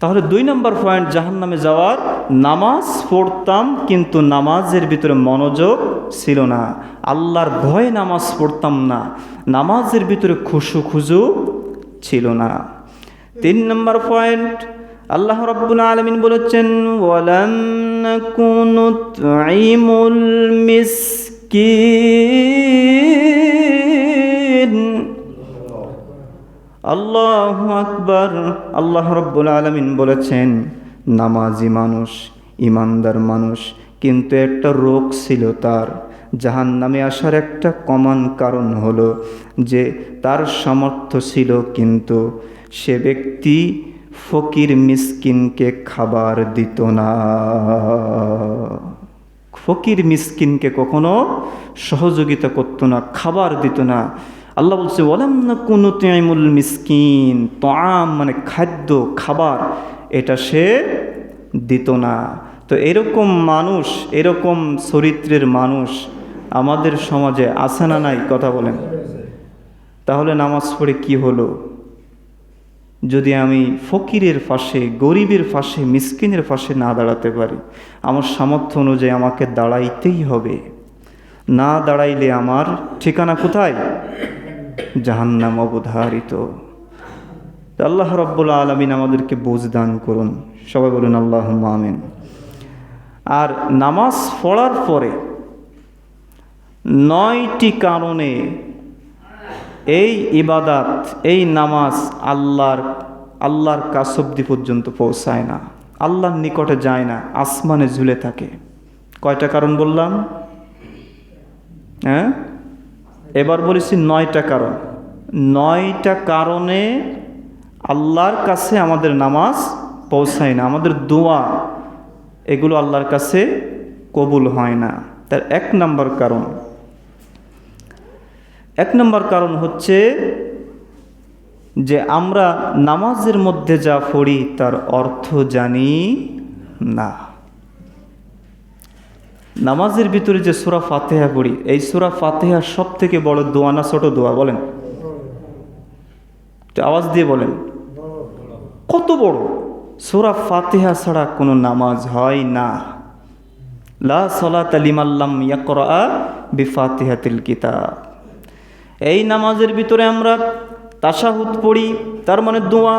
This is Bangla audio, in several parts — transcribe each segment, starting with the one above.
তাহলে দুই নম্বর পয়েন্ট জাহান নামে যাওয়ার নামাজ পড়তাম, কিন্তু নামাজের ভিতরে মনোযোগ ছিল না। আল্লাহর ভয়ে নামাজ পড়তাম না। নামাজের ভিতরে খুশু খুজু ছিল না। তিন নম্বর পয়েন্ট আল্লাহ রব্বুল আলমিন বলেছেন, ওয়ালাম তুঈমুল মিসকিন। আল্লাহ আকবার। আল্লাহ রব্বুল আলমিন বলেছেন, নামাজি মানুষ, ইমানদার মানুষ, কিন্তু একটা রোগ ছিল তার। জাহান নামে আসার একটা কমন কারণ হলো যে তার সামর্থ্য ছিল কিন্তু সে ব্যক্তি ফকির মিসকিনকে খাবার দিত না। ফকির মিসকিনকে কখনো সহযোগিতা করতো না, খাবার দিত না। আল্লাহ বলছে ওলাম না কোনো তাইমুল মিসকিন তাম মানে খাদ্য, খাবার, এটা সে দিত না। তো এরকম মানুষ, এরকম চরিত্রের মানুষ আমাদের সমাজে আছে না নাই? কথা বলেন। তাহলে নামাজ পড়ে কি হলো? যদি আমি ফকিরের পাশে, গরিবের পাশে, মিসকিনের পাশে না দাঁড়াতে পারি, আমার সামর্থ্য অনুযায়ী আমাকে দাঁড়াইতেই হবে। না দাঁড়াইলে আমার ঠিকানা কোথায়? জাহান্নাম অবধারিত। আল্লাহ রব্বুল আলমিন আমাদেরকে বুঝ দান করুন। সবাই বলুন আল্লাহ আমিন। আর নামাজ পড়ার পরে নয়টি কারণে এই ইবাদাত, এই নামাজ আল্লাহর আল্লাহর কাসব্দি পর্যন্ত পৌঁছায় না। আল্লাহর নিকটে যায় না, আসমানে ঝুলে থাকে। কয়টা কারণ বললাম? হ্যাঁ? এবার বলেছি নয়টা কারণ। নয়টা কারণে আল্লাহর কাছে আমাদের নামাজ পৌঁছায় না, আমাদের দোয়া, এগুলো আল্লাহর কাছে কবুল হয় না। তার এক নম্বর কারণ। এক নম্বর কারণ হচ্ছে যে আমরা নামাজের মধ্যে যা পড়ি তার অর্থ জানি না। নামাজের ভিতরে যে সুরা ফাতেহা পড়ি, এই সুরা ফাতেহা সব থেকে বড় দোয়া না ছোট দোয়া বলেন? আওয়াজ দিয়ে বলেন। কত বড়? সুরা ফাতেহা ছাড়া কোনো নামাজ হয় না। লা সলাত আলিমাল্লাম ইয়াকরা বিফাতিহাতিল কিতাব। এই নামাজের ভিতরে আমরা তাসাহুদ পড়ি, তার মানে দোয়া।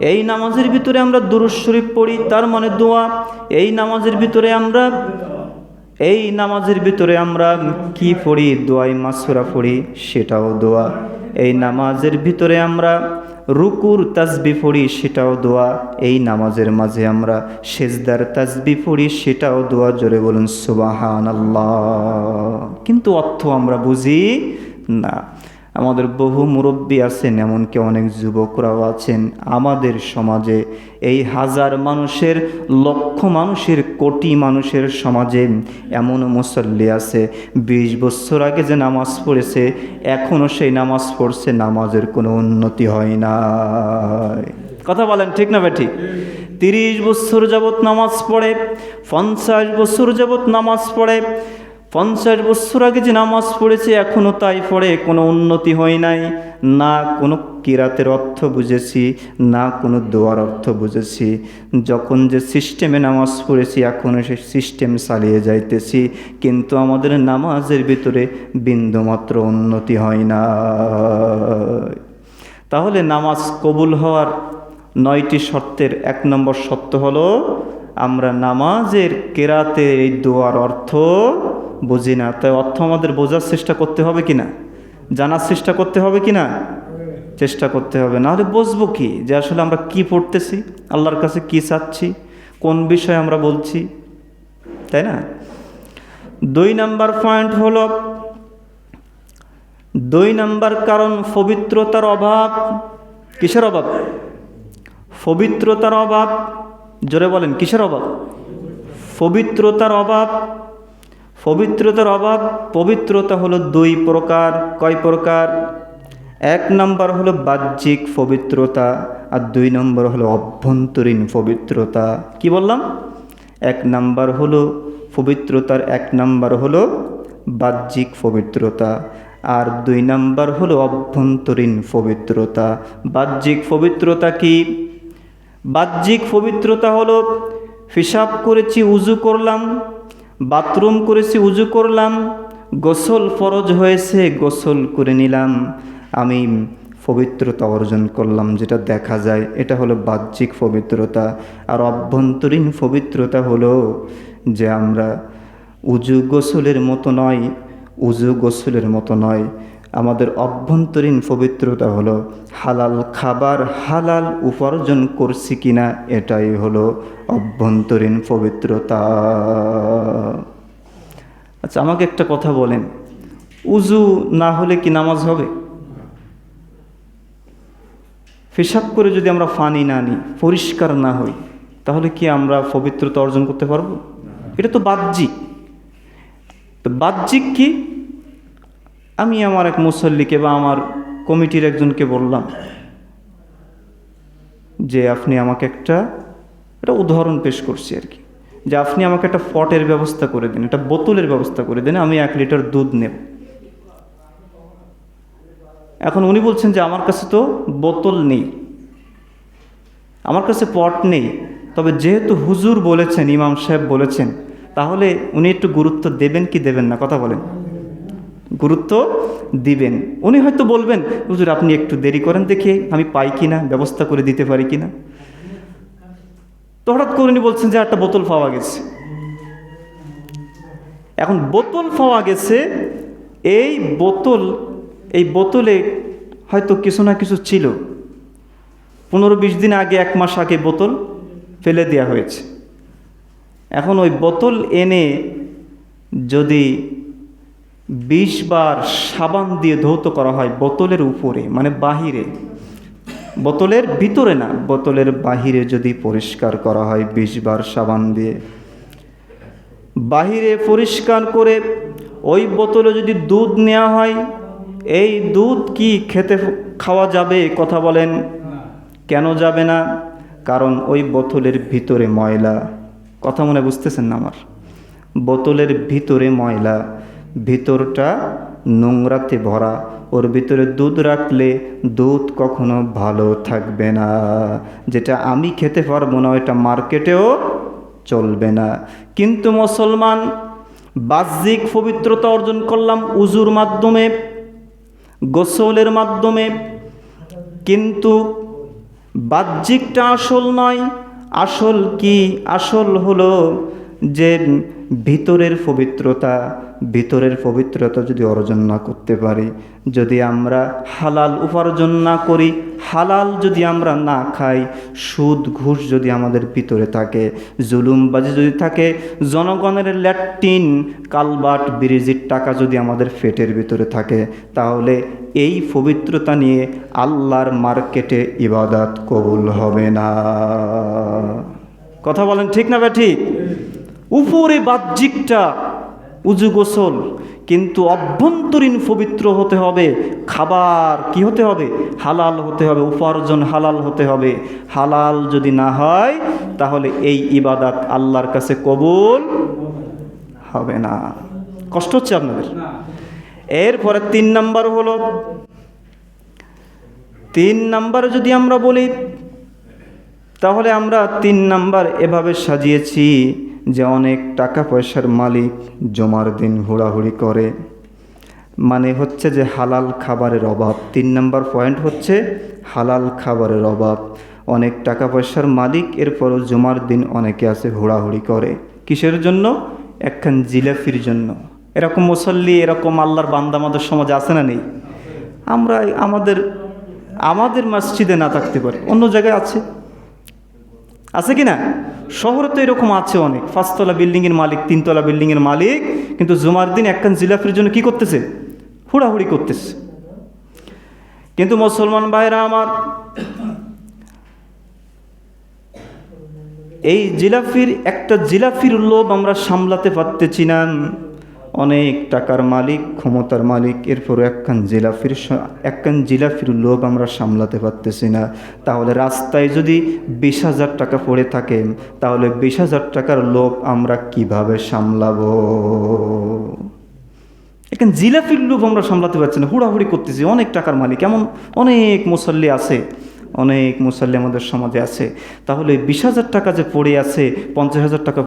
এই নামাজের ভিতরে আমরা দুরুজ শরীফ পড়ি, তার মানে দোয়া। এই নামাজের ভিতরে আমরা এই নামাজের ভিতরে আমরা কি পড়ি? দোয়াই মাসুরা পড়ি, সেটাও দোয়া। এই নামাজের ভিতরে আমরা রুকুর তাজবি পড়ি, সেটাও দোয়া। এই নামাজের মাঝে আমরা সেজদার তাজবি পড়ি, সেটাও দোয়া। জোরে বলুন সুবাহান আল্লাহ কিন্তু অর্থ আমরা বুঝি না। আমাদের বহু মুরব্বী আছেন, এমনকি অনেক যুবকরাও আছেন। আমাদের সমাজে এই হাজার মানুষের, লক্ষ মানুষের, কোটি মানুষের সমাজে এমনও মুসল্লি আছে। বিশ বছর আগে যে নামাজ পড়েছে এখনও সেই নামাজ পড়ছে, নামাজের কোনো উন্নতি হয় না কথা বলেন, ঠিক না ঠিক তিরিশ বছর যাবৎ নামাজ পড়ে, পঞ্চাশ বছর যাবৎ নামাজ পড়ে পঞ্চাশ বছর আগে যে নামাজ পড়েছে এখনও তাই পড়ে, কোনো উন্নতি হয় নাই, না কোনো কিরাতের অর্থ বুঝেছি, না কোনো দোয়ার অর্থ বুঝেছি। যখন যে সিস্টেমে নামাজ পড়েছি এখনও সে সিস্টেম চালিয়ে যাইতেছি, কিন্তু আমাদের নামাজের ভিতরে বিন্দুমাত্র উন্নতি হয় না তাহলে নামাজ কবুল হওয়ার নয়টি শর্তের এক নম্বর শর্ত হলো, আমরা নামাজের কেরাতে এই দোয়ার অর্থ বুঝি না। তাই অর্থ আমাদের বোঝার চেষ্টা করতে হবে কি না? জানার চেষ্টা করতে হবে কি না? চেষ্টা করতে হবে। নাহলে বুঝব কি? যে আসলে আমরা কি পড়তেছি? আল্লাহর কাছে কি চাচ্ছি? কোন বিষয়ে আমরা বলছি? তাই না? দুই নাম্বার পয়েন্ট হলো, দুই নাম্বার কারণ পবিত্রতার অভাব। কিসের অভাব? পবিত্রতার অভাব। জোরে বলেন, কিসের অভাব? পবিত্রতার অভাব। পবিত্রতার অভাব, পবিত্রতা হলো দুই প্রকার। কয় প্রকার? এক নম্বর হলো বাহ্যিক পবিত্রতা আর দুই নম্বর হলো অভ্যন্তরীণ পবিত্রতা। কি বললাম? এক নাম্বার হলো পবিত্রতার এক নাম্বার হলো বাহ্যিক পবিত্রতা আর দুই নাম্বার হলো অভ্যন্তরীণ পবিত্রতা। বাহ্যিক পবিত্রতা কি? বাহ্যিক পবিত্রতা হলো পেশাব করেছি, উজু করলাম বাথরুম করেছি, উজু করলাম, গোসল ফরজ হয়েছে, গোসল করে নিলাম। আমি পবিত্রতা অর্জন করলাম, যেটা দেখা যায়, এটা হলো বাহ্যিক পবিত্রতা। আর অভ্যন্তরীণ পবিত্রতা হলো যে আমরা উজু গোসলের মতো নয়, উজু গোসলের মতো নয়। আমাদের অভ্যন্তরীণ পবিত্রতা হলো, হালাল খাবার হালাল উপার্জন করছি কিনা এটাই হলো অভ্যন্তরীণ পবিত্রতা। আচ্ছা আমাকে একটা কথা বলেন, উজু না হলে কি নামাজ হবে? পেশাব করে যদি আমরা ফানি না নিই, পরিষ্কার না হই, তাহলে কি আমরা পবিত্রতা অর্জন করতে পারব? এটা তো বাহ্যিক। তো বাহ্যিক কি? আমি আমার এক মুসল্লিকে বা আমার কমিটির একজনকে বললাম যে আপনি আমাকে একটা একটা উদাহরণ পেশ করছি আর কি। যে আপনি আমাকে একটা পটের ব্যবস্থা করে দিন, একটা বোতলের ব্যবস্থা করে দিন, আমি এক লিটার দুধ নেব। এখন উনি বলছেন যে আমার কাছে তো বোতল নেই, আমার কাছে পট নেই, তবে যেহেতু হুজুর বলেছেন, ইমাম সাহেব বলেছেন, তাহলে উনি একটু গুরুত্ব দেবেন কি দেবেন না, কথা বলেন। গুরুত্ব দিবেন। উনি হয়তো বলবেন, হুজুর, আপনি একটু দেরি করেন দেখে আমি পাই কি না ব্যবস্থা করে দিতে পারি কি না তো হঠাৎ করে উনি বলছেন যে, একটা বোতল পাওয়া গেছে। এখন বোতল পাওয়া গেছে, এই বোতল, এই বোতলে হয়তো কিছু না কিছু ছিল। পনেরো বিশ দিন আগে, এক মাস আগে বোতল ফেলে দেওয়া হয়েছে। এখন ওই বোতল এনে যদি বিশ বার সাবান দিয়ে ধৌত করা হয় বোতলের উপরে মানে বাহিরে। বোতলের ভিতরে না, বোতলের বাহিরে যদি পরিষ্কার করা হয় বিশ বার সাবান দিয়ে। বাহিরে পরিষ্কার করে ওই বোতলে যদি দুধ নেওয়া হয়, এই দুধ কি খেতে খাওয়া যাবে কথা বলেন? কেন যাবে না? কারণ ওই বোতলের ভিতরে ময়লা। কথা মনে বুঝতেছেন না আমার? বোতলের ভিতরে ময়লা। ভিতরটা নোংরাতে ভরা, ওর ভিতরে দুধ রাখলে দুধ কখনো ভালো থাকবে না। যেটা আমি খেতে পারব না ওটা মার্কেটেও চলবে না। কিন্তু মুসলমান, বাহ্যিক পবিত্রতা অর্জন করলাম উজুর মাধ্যমে, গোসলের মাধ্যমে। কিন্তু বাহ্যিকটা আসল নয়, আসল কি? আসল হলো যে ভিতরের পবিত্রতা ভিতরের পবিত্রতা যদি অর্জন না করতে পারি, যদি আমরা হালাল উপার্জন না করি, হালাল যদি আমরা না খাই, সুদ, ঘুষ যদি আমাদের ভিতরে থাকে, জুলুমবাজি যদি থাকে, জনগণের ল্যাট্রিন, কালবাট, ব্রিজের টাকা যদি আমাদের পেটের ভিতরে থাকে, তাহলে এই পবিত্রতা নিয়ে আল্লাহর মার্কেটে ইবাদত কবুল হবে না। কথা বলেন ঠিক না বা ঠিক? উপরে বাহ্যিকটা উজু গোসল, কিন্তু অভ্যন্তরীণ পবিত্র হতে হবে, খাবার কি হতে হবে? হালাল হতে হবে, উপার্জন হালাল হতে হবে। হালাল যদি না হয়, তাহলে এই ইবাদাত আল্লাহর কাছে কবুল হবে না। কষ্ট হচ্ছে আপনাদের? এরপরে তিন নাম্বার হলো, তিন নাম্বার যদি আমরা বলি, তাহলে আমরা তিন নাম্বার এভাবে সাজিয়েছি। যে অনেক টাকা পয়সার মালিক জমার দিন হুড়াহুড়ি করে। মানে হচ্ছে যে হালাল খাবারের অভাব। তিন নম্বর পয়েন্ট হচ্ছে হালাল খাবারের অভাব। অনেক টাকা পয়সার মালিক এরপরও জমার দিন অনেকে আছে হুড়াহুড়ি করে। কিসের জন্য? একখান জিলাফির জন্য। এরকম মুসল্লি, এরকম আল্লাহর বান্দা আমাদের সমাজে আছে না নেই? আমরা আমাদের আমাদের মসজিদে না থাকতে পারি। অন্য জায়গায় আছে। আছে কি না শহরে তো এরকম আছে অনেক। পাঁচতলা বিল্ডিংয়ের মালিক, তিনতলা বিল্ডিংয়ের মালিক, কিন্তু জুমার দিন একখান জিলাফির জন্য কি করতেছে? হুড়াহুড়ি করতেছে। কিন্তু মুসলমান ভাইরা আমার, এই জিলাফির, একটা জিলাফির লোভ আমরা সামলাতে পারতেছি না। অনেক টাকার মালিক, ক্ষমতার মালিক এরপর একখান জিলাফির একখান জিলাফির লোভ আমরা সামলাতে পারতেছি না। তাহলে রাস্তায় যদি বিশ হাজার টাকা পড়ে থাকে, তাহলে বিশ হাজার টাকার লোভ আমরা কীভাবে সামলাবো? এখন জিলাপির লোভ আমরা সামলাতে পারছি না, হুড়াহুড়ি করতেছি। অনেক টাকার মালিক, এমন অনেক মুসল্লি আছে, অনেক মুসল্লি আমাদের সমাজে আছে। তাহলে বিশ হাজার টাকা যে পড়ে আছে, পঞ্চাশ হাজার টাকা